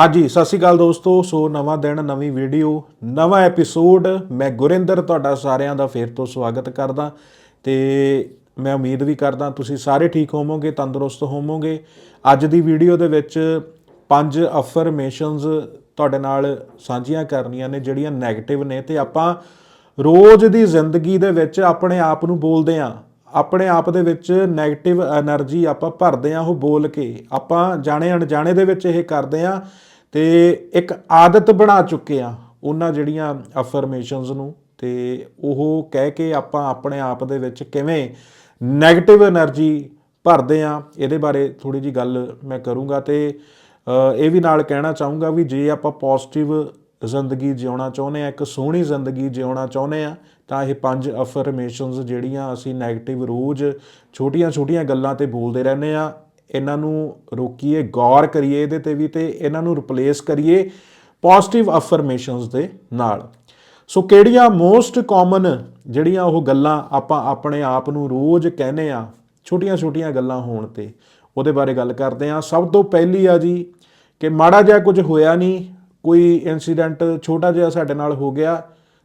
ਹਾਂਜੀ, ਸਤਿ ਸ਼੍ਰੀ ਅਕਾਲ ਦੋਸਤੋ। ਸੋ ਨਵਾਂ ਦਿਨ, ਨਵੀਂ ਵੀਡੀਓ, ਨਵਾਂ ਐਪੀਸੋਡ। ਮੈਂ ਗੁਰਿੰਦਰ ਤੁਹਾਡਾ ਸਾਰਿਆਂ ਦਾ ਫੇਰ ਤੋਂ ਸਵਾਗਤ ਕਰਦਾ ਤੇ ਮੈਂ ਉਮੀਦ ਵੀ ਕਰਦਾ ਤੁਸੀਂ ਸਾਰੇ ਠੀਕ ਹੋਵੋਗੇ, ਤੰਦਰੁਸਤ ਹੋਵੋਗੇ। ਅੱਜ ਦੀ ਵੀਡੀਓ ਦੇ ਵਿੱਚ ਪੰਜ ਅਫਰਮੇਸ਼ਨਸ ਤੁਹਾਡੇ ਨਾਲ ਸਾਂਝੀਆਂ ਕਰਨੀਆਂ ਨੇ, ਜਿਹੜੀਆਂ ਨੈਗੇਟਿਵ ਨੇ। ਤੇ ਆਪਾਂ ਰੋਜ਼ ਦੀ ਜ਼ਿੰਦਗੀ ਦੇ ਵਿੱਚ ਆਪਣੇ ਆਪ ਨੂੰ ਬੋਲਦੇ ਆ ਆਪਣੇ ਆਪ ਦੇ ਵਿੱਚ ਨੈਗੇਟਿਵ એનર્ਜੀ ਆਪਾਂ ਭਰਦੇ ਆ ਉਹ ਬੋਲ ਕੇ। ਆਪਾਂ ਜਾਣੇ ਅਣਜਾਣੇ ਦੇ ਵਿੱਚ ਇਹ ਕਰਦੇ ਆ ਤੇ ਇੱਕ ਆਦਤ ਬਣਾ ਚੁੱਕੇ ਆ ਉਹਨਾਂ ਜਿਹੜੀਆਂ ਅਫਰਮੇਸ਼ਨਸ ਨੂੰ ਤੇ ਉਹ ਕਹਿ ਕੇ ਆਪਾਂ ਆਪਣੇ ਆਪ ਦੇ ਵਿੱਚ ਕਿਵੇਂ ਨੈਗੇਟਿਵ એનર્ਜੀ ਭਰਦੇ ਆ, ਇਹਦੇ ਬਾਰੇ ਥੋੜੀ ਜੀ ਗੱਲ ਮੈਂ ਕਰੂੰਗਾ ਤੇ ਇਹ ਵੀ ਨਾਲ ਕਹਿਣਾ ਚਾਹੂੰਗਾ ਵੀ ਜੇ ਆਪਾਂ ਪੋਜ਼ਿਟਿਵ ਜ਼ਿੰਦਗੀ ਜਿਉਣਾ ਚਾਹੁੰਦੇ ਆ, ਇੱਕ ਸੋਹਣੀ ਜ਼ਿੰਦਗੀ ਜਿਉਣਾ ਚਾਹੁੰਦੇ ਆ, ਤਾਂ ਇਹ ਪੰਜ ਅਫਰਮੇਸ਼ਨਸ ਜਿਹੜੀਆਂ ਅਸੀਂ ਨੈਗੇਟਿਵ ਰੋਜ਼ ਛੋਟੀਆਂ-ਛੋਟੀਆਂ ਗੱਲਾਂ ਤੇ ਬੋਲਦੇ ਰਹਿੰਦੇ ਆ। ਇਹਨਾਂ ਨੂੰ ਰੋਕੀਏ, ਗੌਰ ਕਰੀਏ ਇਹਦੇ ਤੇ ਵੀ ਤੇ ਇਹਨਾਂ ਨੂੰ ਰਿਪਲੇਸ ਕਰੀਏ ਪੋਜ਼ਿਟਿਵ ਅਫਰਮੇਸ਼ਨਸ ਦੇ ਨਾਲ। ਸੋ ਕਿਹੜੀਆਂ ਮੋਸਟ ਕਾਮਨ ਜਿਹੜੀਆਂ ਉਹ ਗੱਲਾਂ ਆਪਾਂ ਆਪਣੇ ਆਪ ਨੂੰ ਰੋਜ਼ ਕਹਿੰਦੇ ਆ ਛੋਟੀਆਂ-ਛੋਟੀਆਂ ਗੱਲਾਂ ਹੋਣ ਤੇ, ਉਹਦੇ ਬਾਰੇ ਗੱਲ ਕਰਦੇ ਆ ਸਭ ਤੋਂ ਪਹਿਲੀ ਆ ਜੀ ਕਿ ਮਾੜਾ ਜਿਹਾ ਕੁਝ ਹੋਇਆ ਨਹੀਂ, ਕੋਈ ਇਨਸੀਡੈਂਟ ਛੋਟਾ ਜਿਹਾ ਸਾਡੇ ਨਾਲ ਹੋ ਗਿਆ,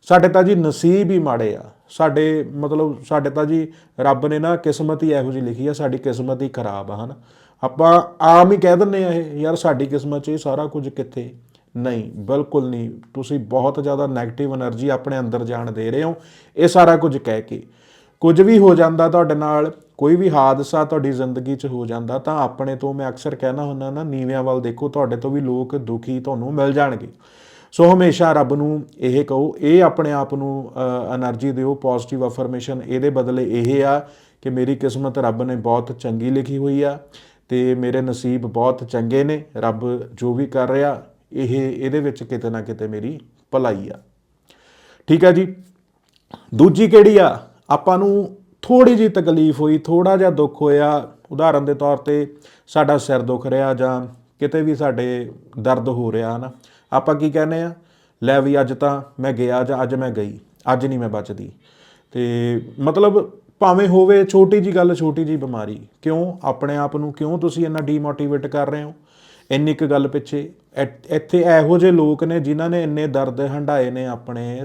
ਸਾਡੇ ਤਾਂ ਜੀ ਨਸੀਬ ਹੀ ਮਾੜੇ ਆ। ਸਾਡੇ ਮਤਲਬ ਸਾਡੇ ਤਾਂ ਜੀ ਰੱਬ ਨੇ ਨਾ ਕਿਸਮਤ ਹੀ ਇਹੋ ਜਿਹੀ ਲਿਖੀ ਆ, ਸਾਡੀ ਕਿਸਮਤ ਹੀ ਖਰਾਬ ਆ, ਹਨ। ਆਪਾਂ ਆਮ ਹੀ ਕਹਿ ਦਿੰਨੇ ਆ ਇਹ, ਯਾਰ ਸਾਡੀ ਕਿਸਮਤ 'ਚ ਇਹ ਸਾਰਾ ਕੁਝ ਕਿੱਥੇ? ਨਹੀਂ, ਬਿਲਕੁਲ ਨਹੀਂ। ਤੁਸੀਂ ਬਹੁਤ ਜ਼ਿਆਦਾ 네ਗੇਟਿਵ એનર્ਜੀ ਆਪਣੇ ਅੰਦਰ ਜਾਣ ਦੇ ਰਹੇ ਹੋ। ਇਹ ਸਾਰਾ ਕੁਝ ਕਹਿ ਕੇ। ਕੁਝ ਵੀ ਹੋ ਜਾਂਦਾ ਤੁਹਾਡੇ ਨਾਲ, ਕੋਈ ਵੀ ਹਾਦਸਾ ਤੁਹਾਡੀ ਜ਼ਿੰਦਗੀ 'ਚ ਹੋ ਜਾਂਦਾ, ਤਾਂ ਆਪਣੇ ਤੋਂ ਮੈਂ ਅਕਸਰ ਕਹਿਣਾ ਹੁੰਦਾ ਨਾ, ਨੀਵਿਆਂ ਵੱਲ ਦੇਖੋ, ਤੁਹਾਡੇ ਤੋਂ ਵੀ ਲੋਕ ਦੁਖੀ ਤੁਹਾਨੂੰ ਮਿਲ ਜਾਣਗੇ। ਸੋ ਹਮੇਸ਼ਾ ਰੱਬ ਨੂੰ ਇਹ ਕਹੋ, ਇਹ ਆਪਣੇ ਆਪ ਨੂੰ એનર્ਜੀ ਦਿਓ ਪੋਜ਼ਿਟਿਵ ਅਫਰਮੇਸ਼ਨ ਇਹਦੇ ਬਦਲੇ ਇਹ ਆ ਕਿ ਮੇਰੀ ਕਿਸਮਤ ਰੱਬ ਨੇ ਬਹੁਤ ਚੰਗੀ ਲਿਖੀ ਹੋਈ ਆ। ਤੇ ਮੇਰੇ ਨਸੀਬ ਬਹੁਤ ਚੰਗੇ ਨੇ, ਰੱਬ ਜੋ ਵੀ ਕਰ ਰਿਹਾ, ਇਹ, ਇਹਦੇ ਵਿੱਚ ਕਿਤੇ ਨਾ ਕਿਤੇ ਮੇਰੀ ਭਲਾਈ ਆ। ਠੀਕ ਹੈ ਜੀ? ਦੂਜੀ ਕਿਹੜੀ ਆ? ਆਪਾਂ ਨੂੰ ਥੋੜੀ ਜੀ ਤਕਲੀਫ ਹੋਈ ਥੋੜਾ ਜਿਹਾ ਦੁੱਖ ਹੋਇਆ। ਉਦਾਹਰਨ ਦੇ ਤੌਰ ਤੇ ਸਾਡਾ ਸਿਰ ਦੁਖ ਰਿਹਾ ਜਾਂ ਕਿਤੇ ਵੀ ਸਾਡੇ ਦਰਦ ਹੋ ਰਿਹਾ ਨਾ ਆਪਾਂ ਕੀ ਕਹਿੰਦੇ ਆ? ਲੈ ਵੀ ਅੱਜ ਤਾਂ ਮੈਂ ਗਿਆ ਜਾਂ ਅੱਜ ਮੈਂ ਗਈ, ਅੱਜ ਨਹੀਂ ਮੈਂ ਬਚਦੀ। ਤੇ ਮਤਲਬ ਭਾਵੇਂ ਹੋਵੇ, ਛੋਟੀ ਜੀ ਗੱਲ, ਛੋਟੀ ਜੀ ਬਿਮਾਰੀ। ਕਿਉਂ? ਆਪਣੇ ਆਪ ਨੂੰ ਕਿਉਂ ਤੁਸੀਂ ਇੰਨਾ ਡੀਮੋਟੀਵੇਟ ਕਰ ਰਹੇ ਹੋ? ਇੰਨੀ ਕੁ ਗੱਲ ਪਿੱਛੇ। ਇ- ਇੱਥੇ ਇਹੋ ਜਿਹੇ ਲੋਕ ਨੇ ਜਿਨ੍ਹਾਂ ਨੇ ਇੰਨੇ ਦਰਦ ਹੰਡਾਏ ਨੇ ਆਪਣੇ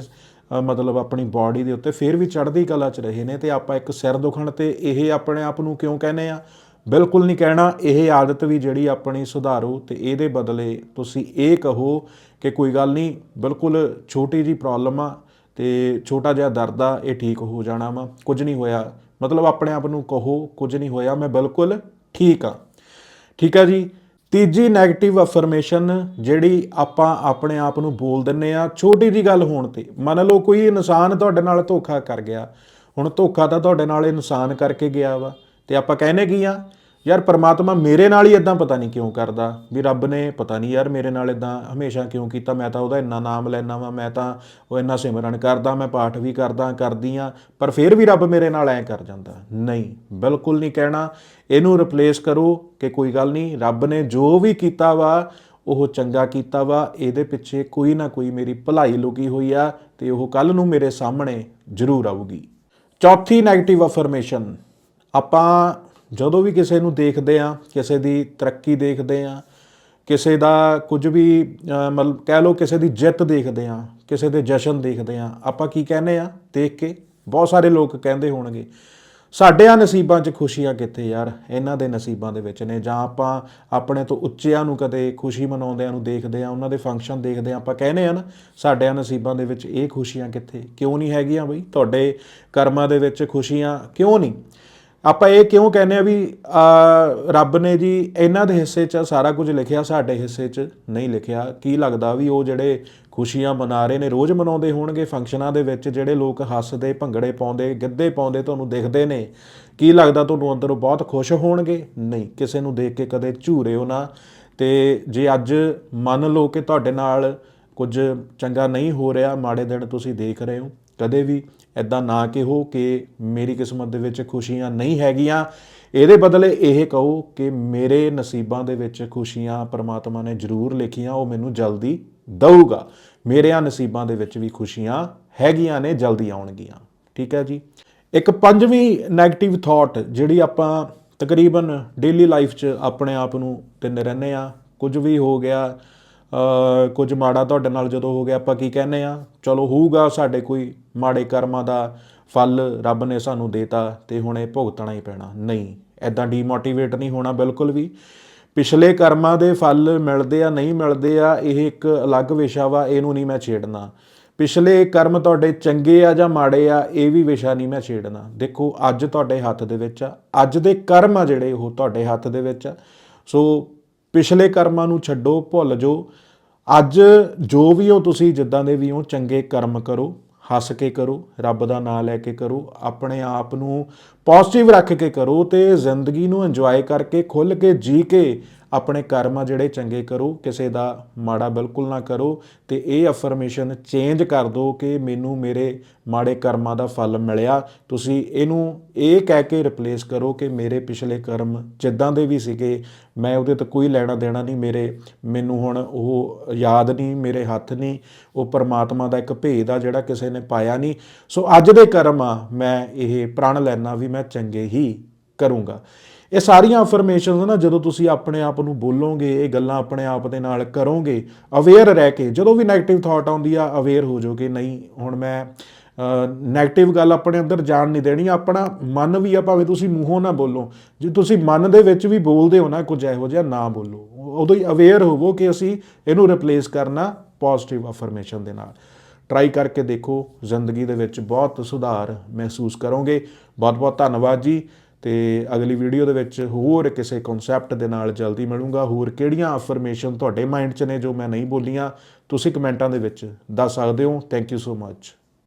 ਮਤਲਬ ਆਪਣੀ ਬਾਡੀ ਦੇ ਉੱਤੇ। ਫਿਰ ਵੀ ਚੜ੍ਹਦੀ ਕਲਾ 'ਚ ਰਹੇ ਨੇ ਤੇ ਆਪਾਂ ਇੱਕ ਸਿਰ ਦੁਖਣ ਤੇ ਇਹ ਆਪਣੇ ਆਪ ਨੂੰ ਕਿਉਂ ਕਹਿੰਦੇ ਆ? ਬਿਲਕੁਲ ਨਹੀਂ ਕਹਿਣਾ। ਇਹ ਆਦਤ ਵੀ ਜਿਹੜੀ ਆਪਣੀ ਸੁਧਾਰੋ ਤੇ ਇਹਦੇ ਬਦਲੇ ਤੁਸੀਂ ਇਹ ਕਹੋ ਕਿ ਕੋਈ ਗੱਲ ਨਹੀਂ, ਬਿਲਕੁਲ ਛੋਟੀ ਜੀ ਪ੍ਰੋਬਲਮ ਆ। ਤੇ ਛੋਟਾ ਜਿਹਾ ਦਰਦ ਆ, ਇਹ ਠੀਕ ਹੋ ਜਾਣਾ ਵਾ। ਕੁਝ ਨਹੀਂ ਹੋਇਆ। ਮਤਲਬ ਆਪਣੇ ਆਪ ਨੂੰ ਕਹੋ, ਕੁਝ ਨਹੀਂ ਹੋਇਆ। ਮੈਂ ਬਿਲਕੁਲ ਠੀਕ ਆ। ਠੀਕ ਆ ਜੀ? ਤੀਜੀ 네ਗੇਟਿਵ ਅਫਰਮੇਸ਼ਨ ਜਿਹੜੀ ਆਪਾਂ ਆਪਣੇ ਆਪ ਨੂੰ ਬੋਲ ਦਿੰਨੇ ਆ, ਛੋਟੀ ਜੀ ਗੱਲ ਹੋਣ ਤੇ। ਮੰਨ ਲਓ ਕੋਈ ਇਨਸਾਨ ਤੁਹਾਡੇ ਨਾਲ ਧੋਖਾ ਕਰ ਗਿਆ। ਹੁਣ ਧੋਖਾ ਤਾਂ ਤੁਹਾਡੇ ਨਾਲ ਇਨਸਾਨ ਕਰਕੇ ਗਿਆ ਵਾ। ਤੇ ਆਪਾਂ ਕਹਿੰਨੇ ਕੀ ਆ? ਯਾਰ ਪਰਮਾਤਮਾ ਮੇਰੇ ਨਾਲ ਹੀ ਇਦਾਂ ਪਤਾ ਨਹੀਂ ਕਿਉਂ ਕਰਦਾ, ਵੀ ਰੱਬ ਨੇ ਪਤਾ ਨਹੀਂ ਯਾਰ ਮੇਰੇ ਨਾਲ ਇਦਾਂ ਹਮੇਸ਼ਾ ਕਿਉਂ ਕੀਤਾ, ਮੈਂ ਤਾਂ ਉਹਦਾ ਇੰਨਾ ਨਾਮ ਲੈਣਾ ਵਾ, ਮੈਂ ਤਾਂ ਉਹ ਇੰਨਾ ਸਿਮਰਨ ਕਰਦਾ, ਮੈਂ ਪਾਠ ਵੀ ਕਰਦਾ, ਕਰਦੀ ਆ, ਪਰ ਫਿਰ ਵੀ ਰੱਬ ਮੇਰੇ ਨਾਲ ਐ ਕਰ ਜਾਂਦਾ। ਨਹੀਂ, ਬਿਲਕੁਲ ਨਹੀਂ ਕਹਿਣਾ, ਇਹਨੂੰ ਰਿਪਲੇਸ ਕਰੋ ਕਿ ਕੋਈ ਗੱਲ ਨਹੀਂ, ਰੱਬ ਨੇ ਜੋ ਵੀ ਕੀਤਾ ਵਾ, ਉਹ ਚੰਗਾ ਕੀਤਾ ਵਾ, ਇਹਦੇ ਪਿੱਛੇ ਕੋਈ ਨਾ ਕੋਈ ਮੇਰੀ ਭਲਾਈ ਲੁਕੀ ਹੋਈ ਆ ਤੇ ਉਹ ਕੱਲ ਨੂੰ ਮੇਰੇ ਸਾਹਮਣੇ ਜ਼ਰੂਰ ਆਊਗੀ। ਚੌਥੀ 네ਗੇਟਿਵ ਅਫਰਮੇਸ਼ਨ ਆਪਾਂ ਜਦੋਂ ਵੀ ਕਿਸੇ ਨੂੰ ਦੇਖਦੇ ਆ ਕਿਸੇ ਦੀ ਤਰੱਕੀ ਦੇਖਦੇ ਆ ਕਿਸੇ ਦਾ ਕੁਝ ਵੀ ਮਤਲਬ ਕਹਿ ਲਓ ਕਿਸੇ ਦੀ ਜਿੱਤ ਦੇਖਦੇ ਆ ਕਿਸੇ ਦੇ ਜਸ਼ਨ ਦੇਖਦੇ ਆ ਆਪਾਂ ਕੀ ਕਹਿੰਦੇ ਆ ਦੇਖ ਕੇ ਬਹੁਤ ਸਾਰੇ ਲੋਕ ਕਹਿੰਦੇ ਹੋਣਗੇ ਸਾਡੇ ਆ ਨਸੀਬਾਂ 'ਚ ਖੁਸ਼ੀਆਂ ਕਿੱਥੇ ਯਾਰ? ਇਹਨਾਂ ਦੇ ਨਸੀਬਾਂ ਦੇ ਵਿੱਚ ਨੇ। ਜਾਂ ਆਪਾਂ ਆਪਣੇ ਤੋਂ ਉੱਚਿਆਂ ਨੂੰ ਕਦੇ ਖੁਸ਼ੀ ਮਨਾਉਂਦਿਆਂ ਨੂੰ ਦੇਖਦੇ ਆ ਉਹਨਾਂ ਦੇ ਫੰਕਸ਼ਨ ਦੇਖਦੇ ਆ ਆਪਾਂ ਕਹਿੰਦੇ ਆ ਨਾ ਸਾਡੇ ਆ ਨਸੀਬਾਂ ਦੇ ਵਿੱਚ ਇਹ ਖੁਸ਼ੀਆਂ ਕਿੱਥੇ? ਕਿਉਂ ਨਹੀਂ ਹੈਗੀਆਂ ਬਈ? ਤੁਹਾਡੇ ਕਰਮਾਂ ਦੇ ਵਿੱਚ ਖੁਸ਼ੀਆਂ ਕਿਉਂ ਨਹੀਂ? ਆਪਾਂ ਇਹ ਕਿਉਂ ਕਹਿੰਦੇ ਆ ਵੀ ਰੱਬ ਨੇ ਜੀ ਇਹਨਾਂ ਦੇ ਹਿੱਸੇ 'ਚ ਸਾਰਾ ਕੁਝ ਲਿਖਿਆ, ਸਾਡੇ ਹਿੱਸੇ 'ਚ ਨਹੀਂ ਲਿਖਿਆ। ਕੀ ਲੱਗਦਾ ਵੀ ਉਹ ਜਿਹੜੇ ਖੁਸ਼ੀਆਂ ਮਨਾ ਰਹੇ ਨੇ, ਰੋਜ਼ ਮਨਾਉਂਦੇ ਹੋਣਗੇ ਫੰਕਸ਼ਨਾਂ ਦੇ ਵਿੱਚ, ਜਿਹੜੇ ਲੋਕ ਹੱਸਦੇ, ਭੰਗੜੇ ਪਾਉਂਦੇ, ਗਿੱਧੇ ਪਾਉਂਦੇ, ਤੁਹਾਨੂੰ ਦਿਖਦੇ ਨੇ। ਕੀ ਲੱਗਦਾ ਤੁਹਾਨੂੰ ਅੰਦਰੋਂ ਬਹੁਤ ਖੁਸ਼ ਹੋਣਗੇ? ਨਹੀਂ, ਕਿਸੇ ਨੂੰ ਦੇਖ ਕੇ ਕਦੇ ਝੂਰਿਓ ਨਾ। ਤੇ ਜੇ ਅੱਜ ਮੰਨ ਲਓ ਕਿ ਤੁਹਾਡੇ ਨਾਲ ਕੁਝ ਚੰਗਾ ਨਹੀਂ ਹੋ ਰਿਹਾ, ਮਾੜੇ ਦਿਨ ਤੁਸੀਂ ਦੇਖ ਰਹੇ ਹੋ ਕਦੇ ਵੀ ਐਦਾਂ ਨਾ ਕਿਹੋ ਕਿ ਮੇਰੀ ਕਿਸਮਤ ਦੇ ਵਿੱਚ ਖੁਸ਼ੀਆਂ ਨਹੀਂ ਹੈਗੀਆਂ। ਇਹਦੇ ਬਦਲੇ ਇਹ ਕਹੋ ਕਿ ਮੇਰੇ ਨਸੀਬਾਂ ਦੇ ਵਿੱਚ ਖੁਸ਼ੀਆਂ ਪ੍ਰਮਾਤਮਾ ਨੇ ਜ਼ਰੂਰ ਲਿਖੀਆਂ, ਉਹ ਮੈਨੂੰ ਜਲਦੀ ਦਊਗਾ। ਮੇਰੇ ਆ ਨਸੀਬਾਂ ਦੇ ਵਿੱਚ ਵੀ ਖੁਸ਼ੀਆਂ ਹੈਗੀਆਂ ਨੇ, ਜਲਦੀ ਆਉਣਗੀਆਂ। ਠੀਕ ਹੈ ਜੀ? ਇੱਕ ਪੰਜਵੀਂ 네ਗੇਟਿਵ ਥਾਟ ਜਿਹੜੀ ਆਪਾਂ ਤਕਰੀਬਨ ਡੇਲੀ ਲਾਈਫ 'ਚ ਆਪਣੇ ਆਪ ਨੂੰ ਦਿੰਦੇ ਰਹਿੰਦੇ ਆ ਕੁਝ ਵੀ ਹੋ ਗਿਆ ਕੁਝ ਮਾੜਾ ਤੁਹਾਡੇ ਨਾਲ ਜਦੋਂ ਹੋ ਗਿਆ, ਆਪਾਂ ਕੀ ਕਹਿੰਦੇ ਆ ਚਲੋ ਹੋਊਗਾ ਸਾਡੇ ਕੋਈ ਮਾੜੇ ਕਰਮਾਂ ਦਾ ਫਲ, ਰੱਬ ਨੇ ਸਾਨੂੰ ਦੇਤਾ ਤੇ ਹੁਣ ਇਹ ਭੁਗਤਣਾ ਹੀ ਪੈਣਾ। ਨਹੀਂ ਐਦਾਂ ਡੀਮੋਟੀਵੇਟ ਨਹੀਂ ਹੋਣਾ ਬਿਲਕੁਲ ਵੀ। ਪਿਛਲੇ ਕਰਮਾਂ ਦੇ ਫਲ ਮਿਲਦੇ ਆ, ਨਹੀਂ ਮਿਲਦੇ ਆ, ਇਹ ਇੱਕ ਅਲੱਗ ਵਿਸ਼ਾ ਵਾ, ਇਹਨੂੰ ਨਹੀਂ ਮੈਂ ਛੇੜਨਾ। ਪਿਛਲੇ ਕਰਮ ਤੁਹਾਡੇ ਚੰਗੇ ਆ ਜਾਂ ਮਾੜੇ ਆ, ਇਹ ਵੀ ਵਿਸ਼ਾ ਨਹੀਂ ਮੈਂ ਛੇੜਨਾ। ਦੇਖੋ, ਅੱਜ ਤੁਹਾਡੇ ਹੱਥ ਦੇ ਵਿੱਚ ਆ, ਅੱਜ ਦੇ ਕਰਮ ਆ ਜਿਹੜੇ ਉਹ ਤੁਹਾਡੇ ਹੱਥ ਦੇ ਵਿੱਚ ਆ। ਸੋ ਪਿਛਲੇ ਕਰਮਾਂ ਨੂੰ ਛੱਡੋ, ਭੁੱਲ ਜਾਓ। ਅੱਜ ਜੋ ਵੀ ਹੋ ਤੁਸੀਂ ਜਿੱਦਾਂ ਦੇ ਵੀ ਹੋ, ਚੰਗੇ ਕਰਮ ਕਰੋ, ਹੱਸ ਕੇ ਕਰੋ, ਰੱਬ ਦਾ ਨਾਮ ਲੈ ਕੇ ਕਰੋ, ਆਪਣੇ ਆਪ ਨੂੰ ਪੋਜ਼ਿਟਿਵ ਰੱਖ ਕੇ ਕਰੋ ਤੇ ਜ਼ਿੰਦਗੀ ਨੂੰ ਇੰਜੋਏ ਕਰਕੇ ਖੁੱਲ ਕੇ ਜੀ ਕੇ ਆਪਣੇ ਕਰਮ ਆ ਜਿਹੜੇ ਚੰਗੇ ਕਰੋ, ਕਿਸੇ ਦਾ ਮਾੜਾ ਬਿਲਕੁਲ ਨਾ ਕਰੋ ਤੇ ਇਹ ਅਫਰਮੇਸ਼ਨ ਚੇਂਜ ਕਰ ਦਿਓ ਕਿ ਮੈਨੂੰ ਮੇਰੇ ਮਾੜੇ ਕਰਮਾਂ ਦਾ ਫਲ ਮਿਲਿਆ। ਤੁਸੀਂ ਇਹਨੂੰ ਇਹ ਕਹਿ ਕੇ ਰਿਪਲੇਸ ਕਰੋ ਕਿ ਮੇਰੇ ਪਿਛਲੇ ਕਰਮ ਜਿੱਦਾਂ ਦੇ ਵੀ ਸੀਗੇ, ਮੈਂ ਉਹਦੇ ਤੇ ਕੋਈ ਲੈਣਾ ਦੇਣਾ ਨਹੀਂ, ਮੇਰੇ, ਮੈਨੂੰ ਹੁਣ ਉਹ ਯਾਦ ਨਹੀਂ, ਮੇਰੇ ਹੱਥ ਨਹੀਂ, ਉਹ ਪਰਮਾਤਮਾ ਦਾ ਇੱਕ ਭੇਦ ਆ ਜਿਹੜਾ ਕਿਸੇ ਨੇ ਪਾਇਆ ਨਹੀਂ। ਸੋ ਅੱਜ ਦੇ ਕਰਮ ਆ, ਮੈਂ ਇਹ ਪ੍ਰਣ ਲੈਣਾ ਵੀ ਮੈਂ ਚੰਗੇ ਹੀ ਕਰੂੰਗਾ। ਇਹ ਸਾਰੀਆਂ ਅਫਰਮੇਸ਼ਨਸ ਨਾ ਜਦੋਂ ਤੁਸੀਂ ਆਪਣੇ ਆਪ ਨੂੰ ਬੋਲੋਗੇ, ਇਹ ਗੱਲਾਂ ਆਪਣੇ ਆਪ ਦੇ ਨਾਲ ਕਰੋਗੇ ਅਵੇਅਰ ਰਹਿ ਕੇ, ਜਦੋਂ ਵੀ 네ਗੇਟਿਵ ਥਾਟ ਆਉਂਦੀ ਆ ਅਵੇਅਰ ਹੋ ਜਾਓਗੇ, ਨਹੀਂ, ਹੁਣ ਮੈਂ ਨੈਗੇਟਿਵ ਗੱਲ ਆਪਣੇ ਅੰਦਰ ਜਾਣ ਨਹੀਂ ਦੇਣੀ, ਆਪਣਾ ਮਨ ਵੀ ਆ, ਭਾਵੇਂ ਤੁਸੀਂ ਮੂੰਹੋਂ ਨਾ ਬੋਲੋ, ਜੇ ਤੁਸੀਂ ਮਨ ਦੇ ਵਿੱਚ ਵੀ ਬੋਲਦੇ ਹੋ ਨਾ, ਕੁਝ ਇਹੋ ਜਿਹਾ ਨਾ ਬੋਲੋ, ਉਦੋਂ ਹੀ ਅਵੇਅਰ ਹੋਵੋ ਕਿ ਅਸੀਂ ਇਹਨੂੰ ਰਿਪਲੇਸ ਕਰਨਾ ਪੋਜ਼ਿਟਿਵ ਅਫਰਮੇਸ਼ਨ ਦੇ ਨਾਲ। ਟਰਾਈ ਕਰਕੇ ਦੇਖੋ, ਜ਼ਿੰਦਗੀ ਦੇ ਵਿੱਚ ਬਹੁਤ ਸੁਧਾਰ ਮਹਿਸੂਸ ਕਰੋਗੇ। ਬਹੁਤ ਬਹੁਤ ਧੰਨਵਾਦ ਜੀ ਤੇ ਅਗਲੀ ਵੀਡੀਓ ਦੇ ਵਿੱਚ ਹੋਰ ਕਿਸੇ ਕਨਸੈਪਟ ਦੇ ਨਾਲ ਜਲਦੀ ਮਿਲੂੰਗਾ। ਹੋਰ ਕਿਹੜੀਆਂ ਅਫਰਮੇਸ਼ਨ ਤੁਹਾਡੇ ਮਾਈਂਡ 'ਚ ਨੇ ਜੋ ਮੈਂ ਨਹੀਂ ਬੋਲੀਆਂ, ਤੁਸੀਂ ਕਮੈਂਟਾਂ ਦੇ ਵਿੱਚ ਦੱਸ ਸਕਦੇ ਹੋ। Thank you so much